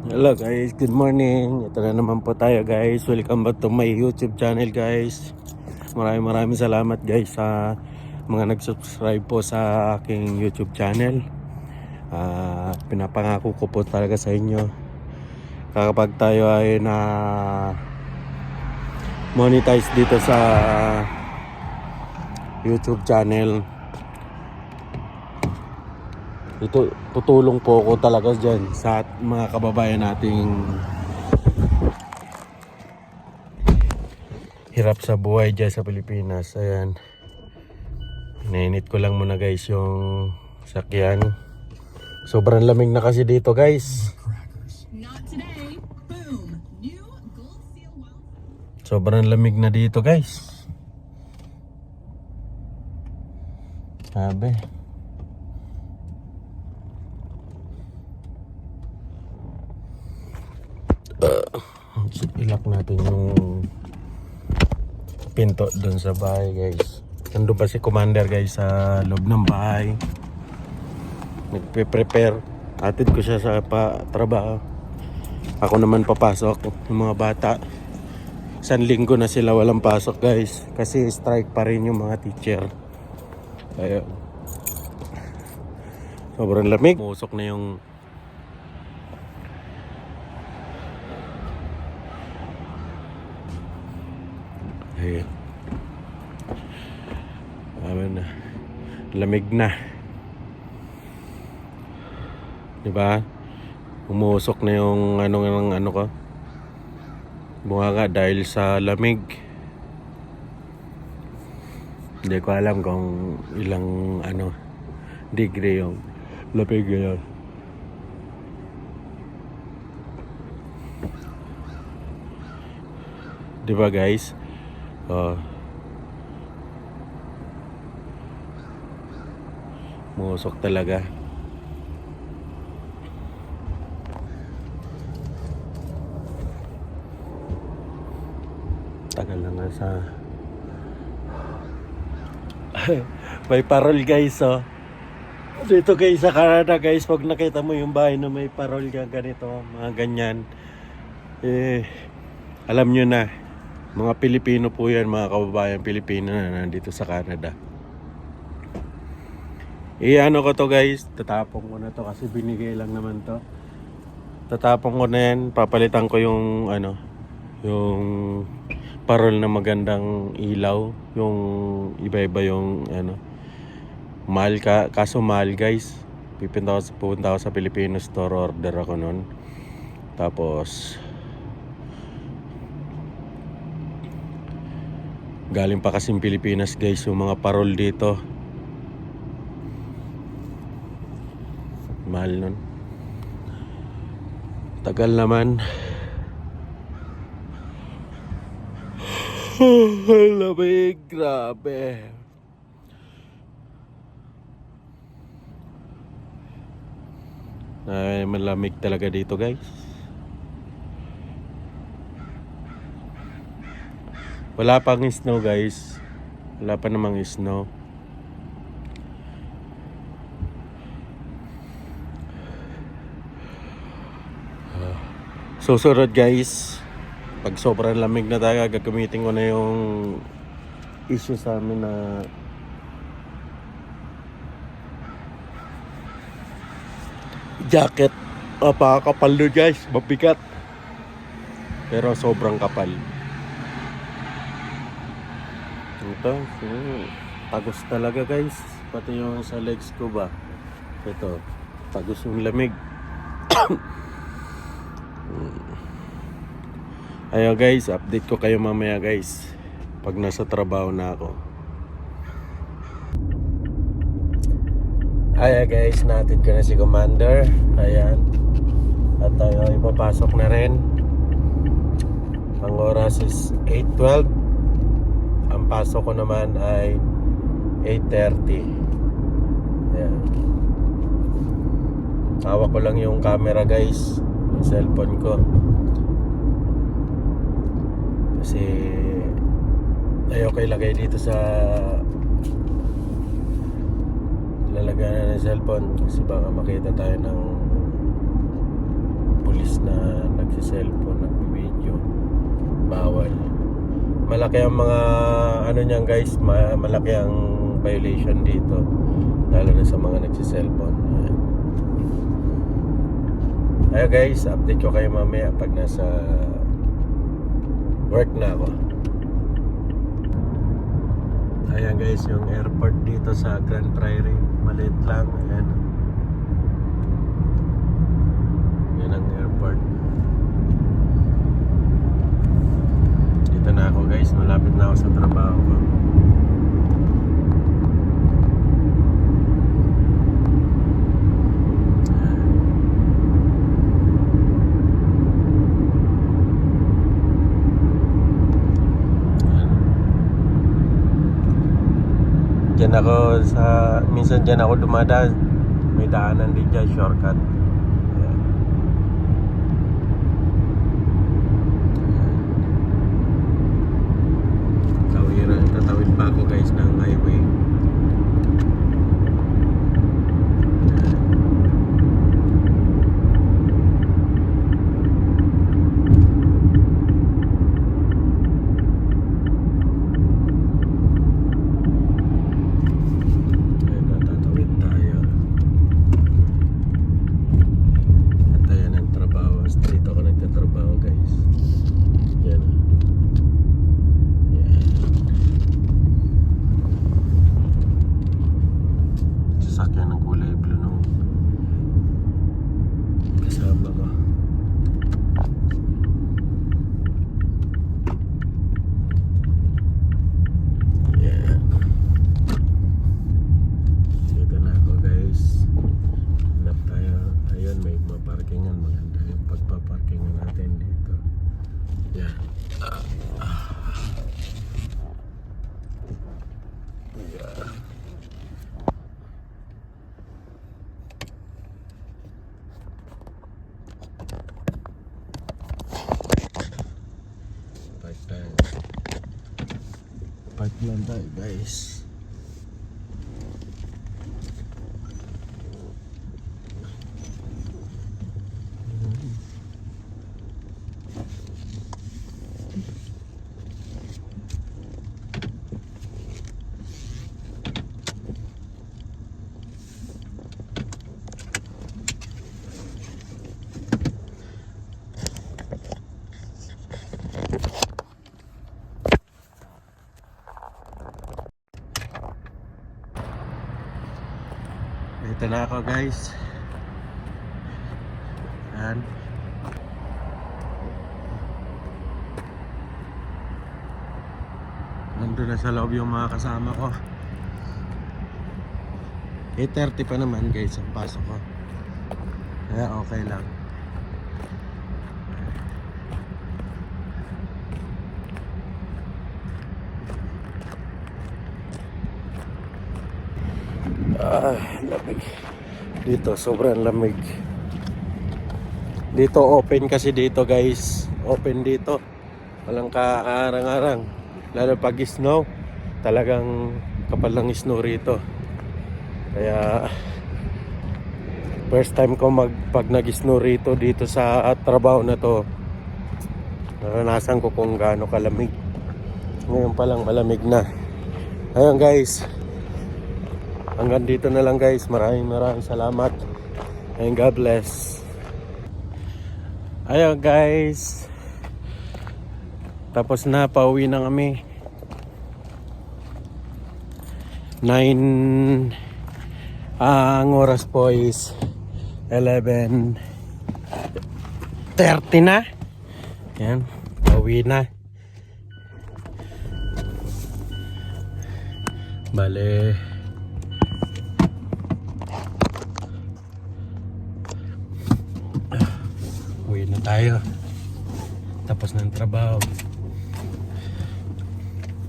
Hello guys, good morning. Ito na naman po tayo guys. Welcome back to my YouTube channel guys. Maraming maraming salamat guys sa mga nag-subscribe po sa aking YouTube channel. Ah, pinapangako ko po talaga sa inyo kapag tayo ay na monetize dito sa YouTube channel ito tutulong po ako talaga diyan sa mga kababayan nating hirap sa buhay diyan sa Pilipinas. Ayan. Nainit ko lang muna guys yung sakyan. Sobrang lamig na kasi dito guys. Sobrang lamig na dito guys. Sabi. Uh, ilak natin yung pinto doon sa bahay guys. Nandun pa si commander guys sa loob ng bahay. Nagpe-prepare. Atid ko siya sa pa trabaho. Ako naman papasok yung mga bata. Isang linggo na sila walang pasok guys. Kasi strike pa rin yung mga teacher. Ayun. Sobrang lamig. Musok na yung Ayun. Amen na. Lamig na. 'Di ba? Umusok na yung ano ng ano ko. Bunga dahil sa lamig. Hindi ko alam kung ilang ano degree yung lamig ngayon. Di ba guys? Oh. Musok talaga. Tagal na nga sa... may parol guys oh. Dito guys sa Canada guys, pag nakita mo yung bahay na may parol ganito, mga ganyan, eh, alam nyo na, mga Pilipino po yan, mga kababayan Pilipino na nandito sa Canada. Eh ano ko to guys, tatapong ko na to kasi binigay lang naman to. Tatapong ko na yan, papalitan ko yung ano, yung parol na magandang ilaw, yung iba-iba yung ano, mahal ka, kaso mahal guys. Pipinta ako, pupunta ako sa Filipino store, order ako nun. Tapos, Galing pa kasing Pilipinas guys yung mga parol dito. Mahal nun. Tagal naman. Lamig, grabe. Ay, malamig talaga dito guys. Wala pang snow guys. Wala pa namang snow. Ah. Susunod guys, pag sobrang lamig na tayo, gagamitin ko na yung issue sa amin na jacket. Napakakapal nun guys, mabigat. Pero sobrang kapal. Ito, tagos talaga guys. Pati yung sa legs ko ba. Ito, tagos yung lamig. Ayaw guys, update ko kayo mamaya guys. Pag nasa trabaho na ako. Ayan guys, natin ko na si Commander. Ayan. At tayo ipapasok na rin. Ang oras is 8.12 ang pasok ko naman ay 8.30 Ayan. Tawa ko lang yung camera guys. Yung cellphone ko. Kasi Ayoko ilagay dito sa Lalagyan na ng cellphone Kasi baka makita tayo ng Pulis na nagsiselfone Nagbibideo Bawal malaki ang mga ano niyan guys, ma- malaki ang violation dito. Lalo na sa mga nagsi-cellphone. Ayan. Ayan guys, update ko kayo mamaya pag nasa work na ako. Ayan guys, yung airport dito sa Grand Prairie. Maliit lang. Ayan. Yan ang airport. Dito na ako guys. Malapit na ako sa trabaho ko. Ayan. Diyan ako sa minsan diyan ako dumadaan. May daanan din diyan shortcut. Parkingan. Maganda yung pagpaparkingan natin dito. Yan. Ah. Yeah. Park tayo. Park lang tayo guys. Ito na ako guys. Yan. Nandun na sa loob yung mga kasama ko. 8.30 pa naman guys ang pasok ko. Kaya okay lang. Ah, lamig. Dito, sobrang lamig. Dito, open kasi dito guys. Open dito. Walang kaarang-arang. Lalo pag snow, talagang kapal ng snow rito. Kaya, first time ko mag, pag nag-snow rito dito sa trabaho na to, naranasan ko kung gaano kalamig. Ngayon pa lang malamig na. Ayun guys, Hanggang dito na lang guys. Maraming maraming salamat. And God bless. Ayun guys. Tapos na, pauwi na kami. 9 ah, ang oras po is 11 30 na. Yan, pauwi na. Bale, Na tayo. Tapos ng trabaho.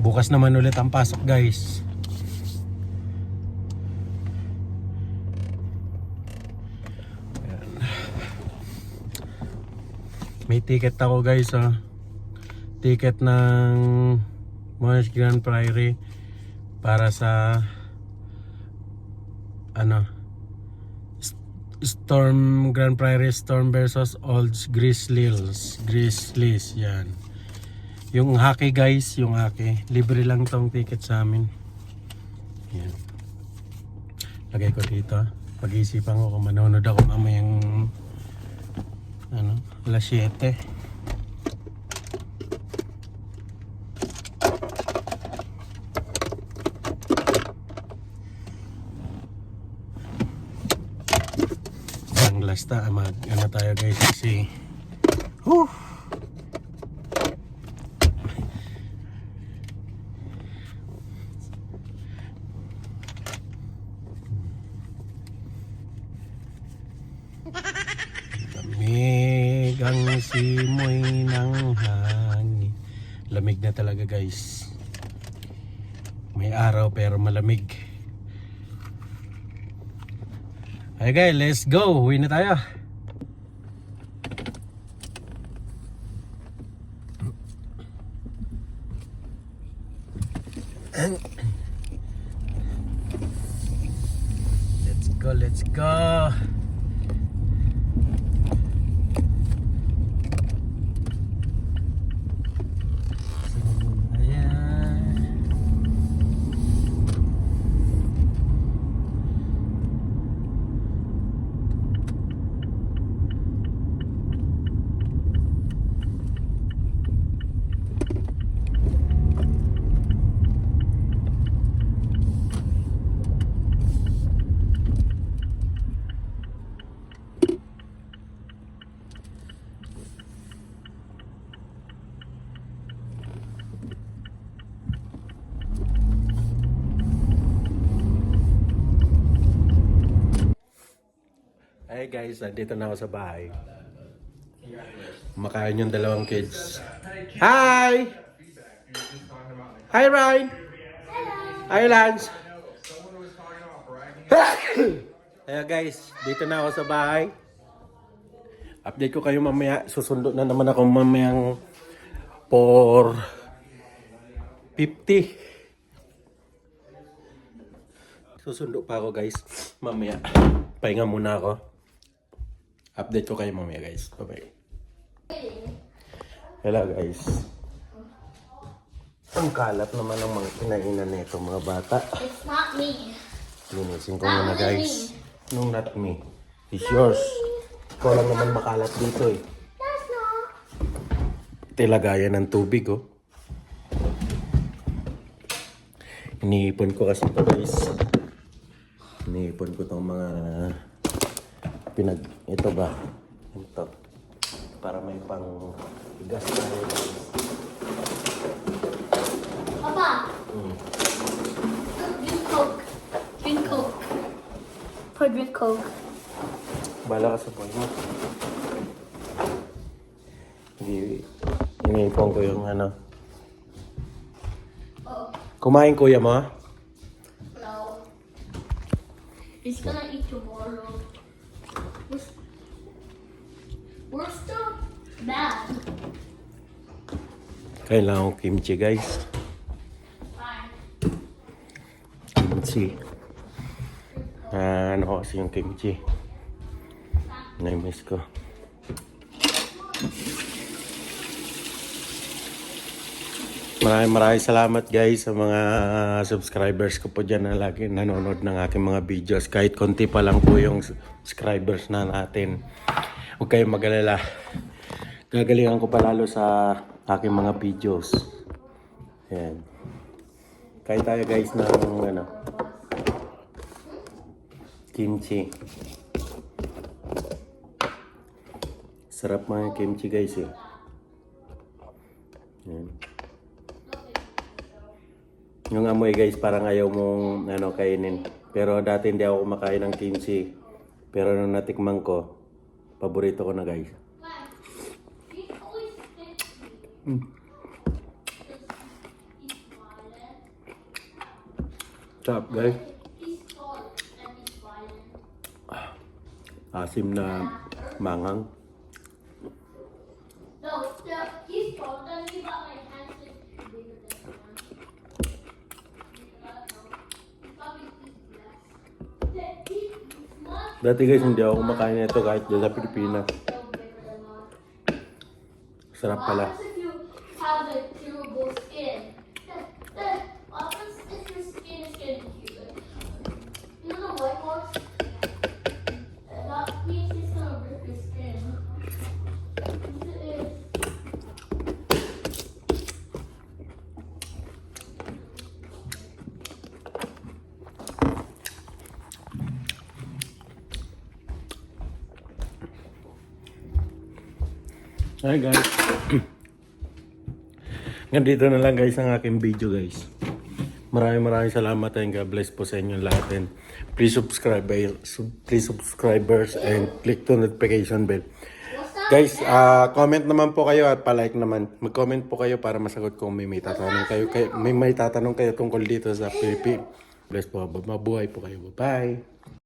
Bukas naman ulit ang pasok guys. Ayan. May ticket ako guys oh. Ticket ng Monash Grand Prairie para sa ano Storm Grand Prairie Storm versus Old Grizzlies. Grizzlies, yan. Yung haki guys, yung haki. Libre lang tong ticket sa amin. Yan. Lagay ko dito. Pag-iisipan ko kung manonood ako mamayang ano, alas 7. Ang last na, mag, ano tayo guys, kasi Whew. Lamig ang simoy ng hangin. Lamig na talaga guys. May araw pero malamig. Hey guys, let's go. Uwi na tayo. Let's go, let's go. Ayan. Hey guys, andito na ako sa bahay. Makain yung dalawang kids. Hi! Hi, Ryan! Hi, Lance! Kaya guys, dito na ako sa bahay. Update ko kayo mamaya. Susundo na naman ako mamayang for 50. Susundo pa ako guys. Mamaya. Pahinga muna ako. Update ko kayo mamaya guys. Bye-bye. Hello guys. Ang kalat naman ng mga kinainan nito mga bata. It's not me. Linisin ko muna guys. No, not me. It's yours. Ikaw lang naman makalat dito eh. That's not. Tilagayan ng tubig oh. Iniipon ko kasi ito guys. Iniipon ko tong mga pinag... Ito ba? Ito. Para may pang gas guys. Papa, Mm. drink Coke. Drink Coke. Pour drink Coke. Bala ka sa phone mo. Hindi, iniipon ko yung ano. Oh, Kumain kuya mo ah? no. He's gonna eat tomorrow. We're, we're still bad. Kailangan ko kimchi guys. Kimchi. Ah, ano ko kasi yung kimchi. Na-miss ko. Maraming maraming salamat guys sa mga subscribers ko po dyan na lagi nanonood ng aking mga videos. Kahit konti pa lang po yung subscribers na natin. Huwag kayong mag-alala. Gagalingan ko pa lalo sa aking mga videos. Ayan. Kain tayo guys ng ano, kimchi. Sarap mga kimchi guys eh. Yan. Yung amoy guys parang ayaw mong ano kainin. Pero dati hindi ako kumakain ng kimchi. Pero nung natikman ko, paborito ko na guys. Sarap guys. Asim na mangang. No, the, he's tall. Then he got my hands like bigger than one. Probably eat less. The- He's not Dati guys hindi ako kumakain nito kahit dyan sa Pilipinas. Sarap pala. Hi guys. Nandito na lang guys ang aking video guys. Maraming maraming salamat and God bless po sa inyo lahat and please subscribe sub- please subscribers and click the notification bell. Guys, ah comment naman po kayo at pa-like naman. Mag-comment po kayo para masagot kung may may tatanong kayo, kayo may may tatanong kayo tungkol dito sa Philippines. Bless po. Mabuhay po kayo. Bye.